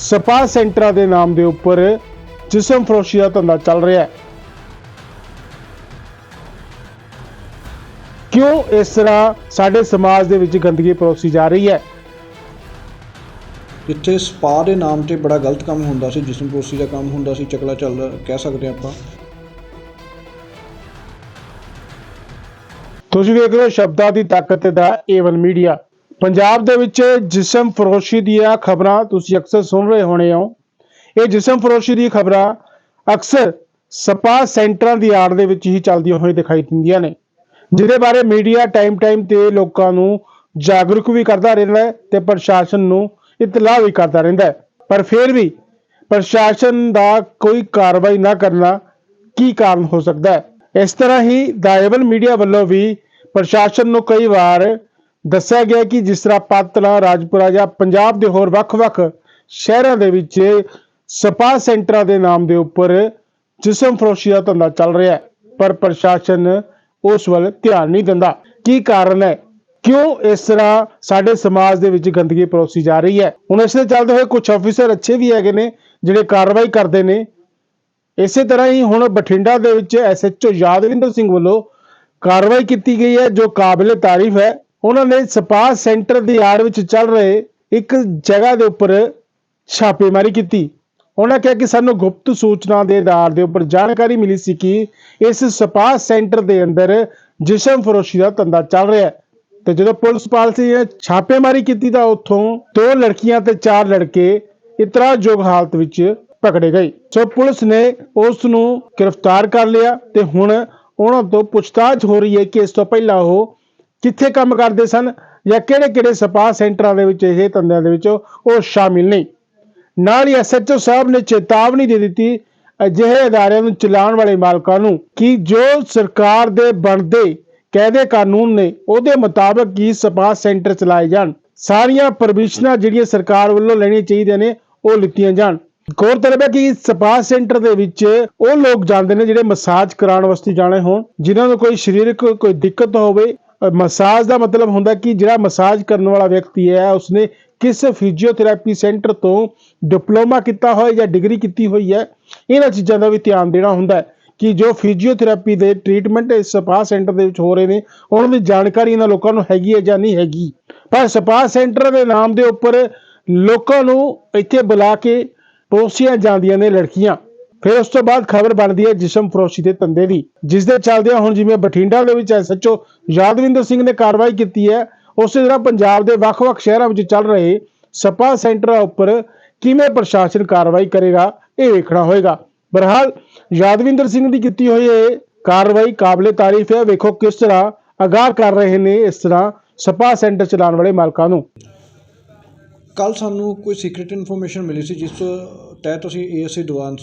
Spa ਸੈਂਟਰਾਂ ਦੇ ਨਾਮ ਦੇ ਉੱਪਰ ਜਿਸਮ ਫਰੋਸ਼ੀ ਦਾ ਧੰਦਾ ਚੱਲ ਰਿਹਾ ਹੈ। ਕਿਉਂ ਇਸ ਤਰ੍ਹਾਂ ਸਾਡੇ ਸਮਾਜ ਦੇ ਵਿੱਚ ਗੰਦਗੀ ਪਰੋਸੀ ਜਾ ਰਹੀ ਹੈ? ਜਿੱਥੇ ਸਪਾ ਦੇ ਨਾਮ ਤੇ ਬੜਾ ਗਲਤ ਕੰਮ ਹੁੰਦਾ ਸੀ ਜਿਸਮ ਪੋਸੀ ਦਾ ਕੰਮ ਹੁੰਦਾ ਸੀ ਚਕਲਾ ਚੱਲ ਕਹਿ ਸਕਦੇ ਆਪਾਂ। ਤੁਸੀਂ ਵੇਖ ਰਹੇ ਹੋ ਸ਼ਬਦਾਂ ਦੀ ਤਾਕਤ ਦਾ ਏਵਨ ਮੀਡੀਆ ਪੰਜਾਬ ਦੇ ਵਿੱਚ ਜਿਸਮ ਫਰੋਸ਼ੀ ਦੀਆਂ ਖਬਰਾਂ ਤੁਸੀਂ ਅਕਸਰ ਸੁਣ ਰਹੇ ਹੋਣੇ ਹੋ। ਇਹ ਜਿਸਮ ਫਰੋਸ਼ੀ ਦੀ ਖਬਰਾਂ ਅਕਸਰ ਸਪਾ ਸੈਂਟਰਾਂ ਦੀ ਆੜ ਦੇ ਵਿੱਚ ਹੀ ਚੱਲਦੀਆਂ ਹੋਈ ਦਿਖਾਈ ਦਿੰਦੀਆਂ ਨੇ, ਜਿਹਦੇ ਬਾਰੇ ਮੀਡੀਆ ਟਾਈਮ ਟਾਈਮ ਤੇ ਲੋਕਾਂ ਨੂੰ ਜਾਗਰੂਕ ਵੀ ਕਰਦਾ ਰਹਿੰਦਾ ਹੈ ਤੇ ਪ੍ਰਸ਼ਾਸਨ ਨੂੰ ਇਤਲਾਹ ਵੀ ਕਰਦਾ ਰਹਿੰਦਾ ਹੈ। ਪਰ ਫਿਰ ਵੀ ਪ੍ਰਸ਼ਾਸਨ ਦਾ ਕੋਈ ਕਾਰਵਾਈ ਨਾ ਕਰਨਾ ਕੀ ਕਾਰਨ ਹੋ ਸਕਦਾ ਹੈ? ਇਸ ਤਰ੍ਹਾਂ ਹੀ ਦਾਇਬਲ ਮੀਡੀਆ ਵੱਲੋਂ ਵੀ ਪ੍ਰਸ਼ਾਸਨ ਨੂੰ ਕਈ ਵਾਰ ਦੱਸਿਆ ਗਿਆ ਕਿ ਜਿਸ ਤਰ੍ਹਾਂ ਪਾਤਲਾ, ਰਾਜਪੁਰਾ ਜਾਂ ਪੰਜਾਬ ਦੇ ਹੋਰ ਵੱਖ-ਵੱਖ ਸ਼ਹਿਰਾਂ ਦੇ ਵਿੱਚ ਸਪਾ ਸੈਂਟਰਾਂ ਦੇ ਨਾਮ ਦੇ ਉੱਪਰ ਜਿਸਮ ਫਰੋਸ਼ੀ ਦਾ ਧੰਦਾ ਚੱਲ ਰਿਹਾ ਹੈ, ਪਰ ਪ੍ਰਸ਼ਾਸਨ ਉਸ ਵੱਲ ਧਿਆਨ ਨਹੀਂ ਦਿੰਦਾ। ਕੀ ਕਾਰਨ ਹੈ? ਕਿਉਂ ਇਸ ਤਰ੍ਹਾਂ ਸਾਡੇ ਸਮਾਜ ਦੇ ਵਿੱਚ ਗੰਦਗੀ ਪਰੋਸੀ ਜਾ ਰਹੀ ਹੈ? ਹੁਣ ਇਸ ਦੇ ਚੱਲਦੇ ਹੋਏ ਕੁਝ ਅਫੀਸਰ ਅੱਛੇ ਵੀ ਹੈਗੇ ਨੇ, ਜਿਹੜੇ ਕਾਰਵਾਈ ਕਰਦੇ ਨੇ। ਇਸੇ ਤਰ੍ਹਾਂ ਹੀ ਹੁਣ ਬਠਿੰਡਾ ਦੇ ਵਿੱਚ ਐਸਐਚਓ ਯਾਦਵਿੰਦਰ ਸਿੰਘ ਵੱਲੋਂ ਕਾਰਵਾਈ ਕੀਤੀ ਗਈ ਹੈ, ਜੋ ਕਾਬਿਲੇ ਤਾਰੀਫ ਹੈ। ਉਹਨਾਂ ਨੇ ਸਪਾ ਸੈਂਟਰ ਦੀ ਆੜ ਵਿੱਚ ਚੱਲ ਰਹੇ ਇੱਕ ਜਗ੍ਹਾ ਦੇ ਉੱਪਰ ਛਾਪੇਮਾਰੀ ਕੀਤੀ। ਉਹਨਾਂ ਕਿਹਾ ਕਿ ਸਾਨੂੰ ਗੁਪਤ ਸੂਚਨਾ ਦੇ ਆਧਾਰ ਦੇ ਉੱਪਰ ਜਾਣਕਾਰੀ ਮਿਲੀ ਸੀ ਕਿ ਇਸ ਸਪਾ ਸੈਂਟਰ ਦੇ ਅੰਦਰ ਜਿਸਮ ਫਰੋਸ਼ੀ ਦਾ ਧੰਦਾ ਚੱਲ ਰਿਹਾ ਹੈ। ਤੇ ਜਦੋਂ ਪੁਲਿਸ ਪਾਲਸੀ ਨੇ ਛਾਪੇਮਾਰੀ ਕੀਤੀ ਤਾਂ ਉੱਥੋਂ ਦੋ ਲੜਕੀਆਂ ਤੇ ਚਾਰ ਲੜਕੇ ਇਤਰਾਜ਼ਯੋਗ ਹਾਲਤ ਵਿੱਚ ਪਕੜੇ ਗਏ। ਸੋ ਪੁਲਿਸ ਨੇ ਉਸ ਨੂੰ ਗ੍ਰਿਫਤਾਰ ਕਰ ਲਿਆ ਤੇ ਹੁਣ ਉਹਨਾਂ ਤੋਂ ਪੁੱਛਤਾਛ ਹੋ ਰਹੀ ਹੈ ਕਿ ਇਸ ਤੋਂ ਪਹਿਲਾਂ ਉਹ ਕਿੱਥੇ ਕੰਮ ਕਰਦੇ ਸਨ ਜਾਂ ਕਿਹੜੇ-ਕਿਹੜੇ ਸਪਾ ਸੈਂਟਰਾਂ ਦੇ ਵਿੱਚ, ਇਹ ਧੰਦਿਆਂ ਦੇ ਵਿੱਚ ਉਹ ਸ਼ਾਮਿਲ ਨਹੀਂ। ਨਾਲ ਹੀ ਐਸਐਚਓ ਸਾਹਿਬ ਨੇ ਚੇਤਾਵਨੀ ਦੇ ਦਿੱਤੀ ਅਜਿਹੇ ਅਦਾਰਿਆਂ ਨੂੰ ਚਲਾਉਣ ਵਾਲੇ ਮਾਲਕਾਂ ਨੂੰ ਕਿ ਜੋ ਸਰਕਾਰ ਦੇ ਬਣਦੇ ਕਾਇਦੇ ਕਾਨੂੰਨ ਨੇ, ਉਹਦੇ ਮੁਤਾਬਕ ਹੀ ਸਪਾ ਸੈਂਟਰ ਚਲਾਏ ਜਾਣ। ਸਾਰੀਆਂ ਪਰਮਿਸ਼ਨਾਂ ਜਿਹੜੀਆਂ ਸਰਕਾਰ ਵੱਲੋਂ ਲੈਣੀਆਂ ਚਾਹੀਦੀਆਂ ਨੇ, ਉਹ ਲਿੱਤੀਆਂ ਜਾਣ। ਗੌਰਤਲਬ ਹੈ ਕਿ ਸਪਾ ਸੈਂਟਰ ਦੇ ਵਿੱਚ ਉਹ ਲੋਕ ਜਾਂਦੇ ਨੇ ਜਿਹੜੇ ਮਸਾਜ ਕਰਾਉਣ ਵਾਸਤੇ ਜਾਣੇ ਹੋਣ, ਜਿਨ੍ਹਾਂ ਨੂੰ ਕੋਈ ਸਰੀਰਕ ਕੋਈ ਦਿੱਕਤ ਹੋਵੇ। ਮਸਾਜ ਦਾ ਮਤਲਬ ਹੁੰਦਾ ਕਿ ਜਿਹੜਾ ਮਸਾਜ ਕਰਨ ਵਾਲਾ ਵਿਅਕਤੀ ਹੈ, ਉਸਨੇ ਕਿਸ ਫਿਜ਼ੀਓਥੈਰੇਪੀ ਸੈਂਟਰ ਤੋਂ ਡਿਪਲੋਮਾ ਕੀਤਾ ਹੋਇਆ ਜਾਂ ਡਿਗਰੀ ਕੀਤੀ ਹੋਈ ਹੈ, ਇਹਨਾਂ ਚੀਜ਼ਾਂ ਦਾ ਵੀ ਧਿਆਨ ਦੇਣਾ ਹੁੰਦਾ ਹੈ ਕਿ ਜੋ ਫਿਜ਼ੀਓਥੈਰੇਪੀ ਦੇ ਟ੍ਰੀਟਮੈਂਟ ਇਸ ਸਪਾ ਸੈਂਟਰ ਦੇ ਵਿੱਚ ਹੋ ਰਹੇ ਨੇ, ਉਹਨਾਂ ਦੀ ਜਾਣਕਾਰੀ ਇਹਨਾਂ ਲੋਕਾਂ ਨੂੰ ਹੈਗੀ ਹੈ ਜਾਂ ਨਹੀਂ ਹੈਗੀ। ਪਰ ਸਪਾ ਸੈਂਟਰ ਦੇ ਨਾਮ ਦੇ ਉੱਪਰ ਲੋਕਾਂ ਨੂੰ ਇੱਥੇ ਬੁਲਾ ਕੇ ਪੋਸੀਆਂ ਜਾਂਦੀਆਂ ਨੇ ਲੜਕੀਆਂ। ਫਿਰ ਉਸ ਤੋਂ ਬਾਅਦ ਖਬਰ ਬਣਦੀ ਹੈ ਜਿਸਮ ਫਰੋਸ਼ੀ ਦੇ ਧੰਦੇ ਦੀ ਜਿਸ ਦੇ ਚੱਲਦਿਆਂ ਹੁਣ ਜਿਵੇਂ ਬਠਿੰਡਾ ਦੇ ਵਿੱਚ ਐਸਐਚਓ ਯਾਦਵਿੰਦਰ ਸਿੰਘ ਨੇ ਕਾਰਵਾਈ ਕੀਤੀ ਹੈ, ਉਸੇ ਤਰ੍ਹਾਂ ਪੰਜਾਬ ਦੇ ਵੱਖ-ਵੱਖ ਸ਼ਹਿਰਾਂ ਵਿੱਚ ਚੱਲ ਰਹੇ ਸਪਾ ਸੈਂਟਰਾਂ ਉੱਪਰ ਕਿਵੇਂ ਪ੍ਰਸ਼ਾਸਨ ਕਾਰਵਾਈ ਕਰੇਗਾ, ਇਹ ਵੇਖਣਾ ਹੋਏਗਾ। ਬਰਹਾਲ ਯਾਦਵਿੰਦਰ ਸਿੰਘ ਦੀ ਕੀਤੀ ਹੋਈ ਇਹ ਕਾਰਵਾਈ ਕਾਬਲੇ ਤਾਰੀਫ ਹੈ, ਵੇਖੋ ਕਿਸ ਤਰ੍ਹਾਂ ਅਗਾਹ ਕਰ ਰਹੇ ਨੇ ਇਸ ਤਰ੍ਹਾਂ ਸਪਾ ਸੈਂਟਰ ਚਲਾਉਣ ਵਾਲੇ ਮਾਲਕਾਂ ਨੂੰ। ਕੱਲ ਸਾਨੂੰ ਕੋਈ ਸੀਕ੍ਰੀਟ ਇਨਫੋਰਮੇਸ਼ਨ ਮਿਲੀ ਸੀ ਜਿਸ ਤਹਿਤ ਅਸੀਂ ਏਐਸਏ ਦੀਵਾਨ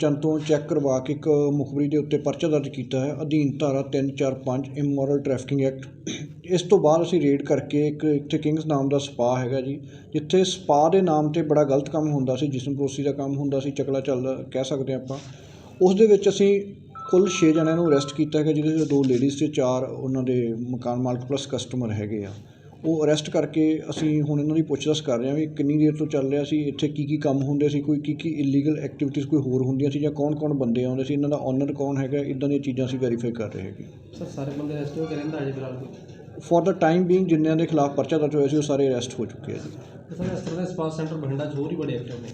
ਚੰਦ ਤੋਂ ਚੈੱਕ ਕਰਵਾ ਕੇ ਇੱਕ ਮੁਖਬਰੀ ਦੇ ਉੱਤੇ ਪਰਚਾ ਦਰਜ ਕੀਤਾ ਹੈ। ਅਧੀਨ ਧਾਰਾ 345 ਇਮੋਰਲ ਟ੍ਰੈਫਿਕਿੰਗ ਐਕਟ ਇਸ ਤੋਂ ਬਾਅਦ ਅਸੀਂ ਰੇਡ ਕਰਕੇ ਇੱਕ ਇੱਥੇ ਕਿੰਗਸ ਨਾਮ ਦਾ ਸਪਾ ਹੈਗਾ ਜੀ, ਜਿੱਥੇ ਸਪਾ ਦੇ ਨਾਮ ਤੇ ਬੜਾ ਗਲਤ ਕੰਮ ਹੁੰਦਾ ਸੀ ਜਿਸਮ ਪਰੋਸੀ ਦਾ ਕੰਮ ਹੁੰਦਾ ਸੀ, ਚਕਲਾ ਚੱਲਦਾ ਕਹਿ ਸਕਦੇ ਹਾਂ ਆਪਾਂ। ਉਸ ਦੇ ਵਿੱਚ ਅਸੀਂ ਕੁੱਲ 6 ਜਣਿਆਂ ਨੂੰ ਅਰੈਸਟ ਕੀਤਾ ਹੈਗਾ, ਜਿਹਦੇ ਵਿੱਚ ਦੋ ਲੇਡੀਜ਼ ਤੇ ਚਾਰ ਉਹਨਾਂ ਦੇ ਮਕਾਨ ਮਾਲਕ ਪਲੱਸ ਕਸਟਮਰ ਹੈਗੇ ਆ। ਉਹ ਅਰੈਸਟ ਕਰਕੇ ਅਸੀਂ ਹੁਣ ਇਹਨਾਂ ਦੀ ਪੁੱਛਤਾਛ ਕਰ ਰਹੇ ਹਾਂ ਵੀ ਕਿੰਨੀ ਦੇਰ ਤੋਂ ਚੱਲ ਰਿਹਾ ਸੀ ਇੱਥੇ ਕੀ ਕੀ ਕੰਮ ਹੁੰਦੇ ਸੀ ਕੋਈ ਕੀ ਕੀ ਇਲੀਗਲ ਐਕਟੀਵਿਟੀਜ਼ ਕੋਈ ਹੋਰ ਹੁੰਦੀਆਂ ਸੀ ਜਾਂ ਕੌਣ-ਕੌਣ ਬੰਦੇ ਆਉਂਦੇ ਸੀ ਇਹਨਾਂ ਦਾ ਓਨਰ ਕੌਣ ਹੈਗਾ ਇਦਾਂ ਦੀਆਂ ਚੀਜ਼ਾਂ ਅਸੀਂ ਵੈਰੀਫਾਈ ਕਰ ਰਹੇ ਹੈਗੇ ਸਰ ਸਾਰੇ ਬੰਦੇ ਅਰੈਸਟ ਹੋ ਕੇ ਰਹਿੰਦਾ ਅਜੇ ਫਿਲਹਾਲ ਕੋਈ? ਫॉर ਦਾ ਟਾਈਮ ਬੀਇੰਗ ਜਿਨ੍ਹਾਂ ਦੇ ਖਿਲਾਫ ਪਰਚਾ ਦਰਜ ਹੋਇਆ ਸੀ ਉਹ ਸਾਰੇ ਅਰੈਸਟ ਹੋ ਚੁੱਕੇ ਆ ਜੀ। ਤੇ ਸਰ ਇਸ ਤਰ੍ਹਾਂ ਦੇ ਸਪਾ ਸੈਂਟਰ ਬਠਿੰਡਾ 'ਚ ਹੋਰ ਹੀ ਬੜੇ ਐਕਟਿਵ ਨੇ।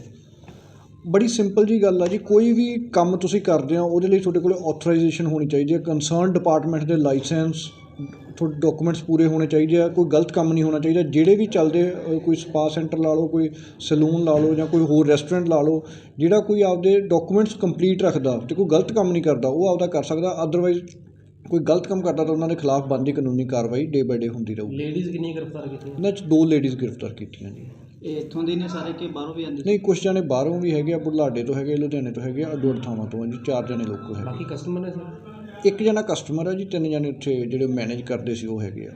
ਬੜੀ ਸਿੰਪਲ ਜੀ ਗੱਲ ਆ ਜੀ ਕੋਈ ਵੀ ਕੰਮ ਤੁਸੀਂ ਕਰਦੇ ਹੋ ਉਹਦੇ ਲਈ ਤੁਹਾਡੇ ਕੋਲ ਆਥੋਰਾਈਜੇਸ਼ਨ ਹੋਣੀ ਚਾਹੀਦੀ ਹੈ ਕੰਸਰਨ ਡਿਪਾਰਟਮੈਂਟ ਦੇ ਲਾਇਸੈਂਸ ਤੁਹਾਡੇ ਡਾਕੂਮੈਂਟਸ ਪੂਰੇ ਹੋਣੇ ਚਾਹੀਦੇ ਆ ਕੋਈ ਗਲਤ ਕੰਮ ਨਹੀਂ ਹੋਣਾ ਚਾਹੀਦਾ। ਜਿਹੜੇ ਵੀ ਚੱਲਦੇ ਕੋਈ ਸਪਾ ਸੈਂਟਰ ਲਾ ਲਓ ਕੋਈ ਸਲੂਨ ਲਾ ਲਓ ਜਾਂ ਕੋਈ ਹੋਰ ਰੈਸਟੋਰੈਂਟ ਲਾ ਲਓ ਜਿਹੜਾ ਕੋਈ ਆਪਦੇ ਡਾਕੂਮੈਂਟਸ ਕੰਪਲੀਟ ਰੱਖਦਾ ਤੇ ਕੋਈ ਗਲਤ ਕੰਮ ਨਹੀਂ ਕਰਦਾ ਉਹ ਆਪਦਾ ਕਰ ਸਕਦਾ। ਅਦਰਵਾਈਜ਼ ਕੋਈ ਗਲਤ ਕੰਮ ਕਰਦਾ ਤਾਂ ਉਹਨਾਂ ਦੇ ਖਿਲਾਫ ਬਣਦੀ ਕਾਨੂੰਨੀ ਕਾਰਵਾਈ ਡੇ ਬਾਏ ਡੇ ਹੁੰਦੀ ਰਹੂਗੀ ਲੇਡੀਜ਼ ਕਿੰਨੀ ਗ੍ਰਿਫਤਾਰ ਕੀਤੀਆਂ? ਇਹਨਾਂ 'ਚ ਦੋ ਲੇਡੀਜ਼ ਗ੍ਰਿਫਤਾਰ ਕੀਤੀਆਂ ਜੀ। ਇਹ ਇੱਥੋਂ ਦੇ ਨੇ ਸਾਰੇ ਕਿ ਬਾਹਰੋਂ ਵੀ ਆਉਂਦੇ ਨਹੀਂ ਕੁਝ ਜਣੇ ਬਾਹਰੋਂ ਵੀ ਹੈਗੇ ਆ ਬੁਢਲਾਡੇ ਤੋਂ ਹੈਗੇ ਲੁਧਿਆਣੇ ਤੋਂ ਹੈਗੇ ਆ ਅੱਡੋ ਥਾਵਾਂ ਤੋਂ ਆ ਜੀ ਚਾਰ ਜਣੇ ਲੋਕੋ ਹੈਗੇ। ਬਾਕੀ ਕਸਟਮਰ ਨੇ ਸਰ? ਇੱਕ ਜਣਾ ਕਸਟਮਰ ਆ ਜੀ, ਤਿੰਨ ਜਣੇ ਉੱਥੇ ਜਿਹੜੇ ਮੈਨੇਜ ਕਰਦੇ ਸੀ, ਉਹ ਹੈਗੇ ਆ।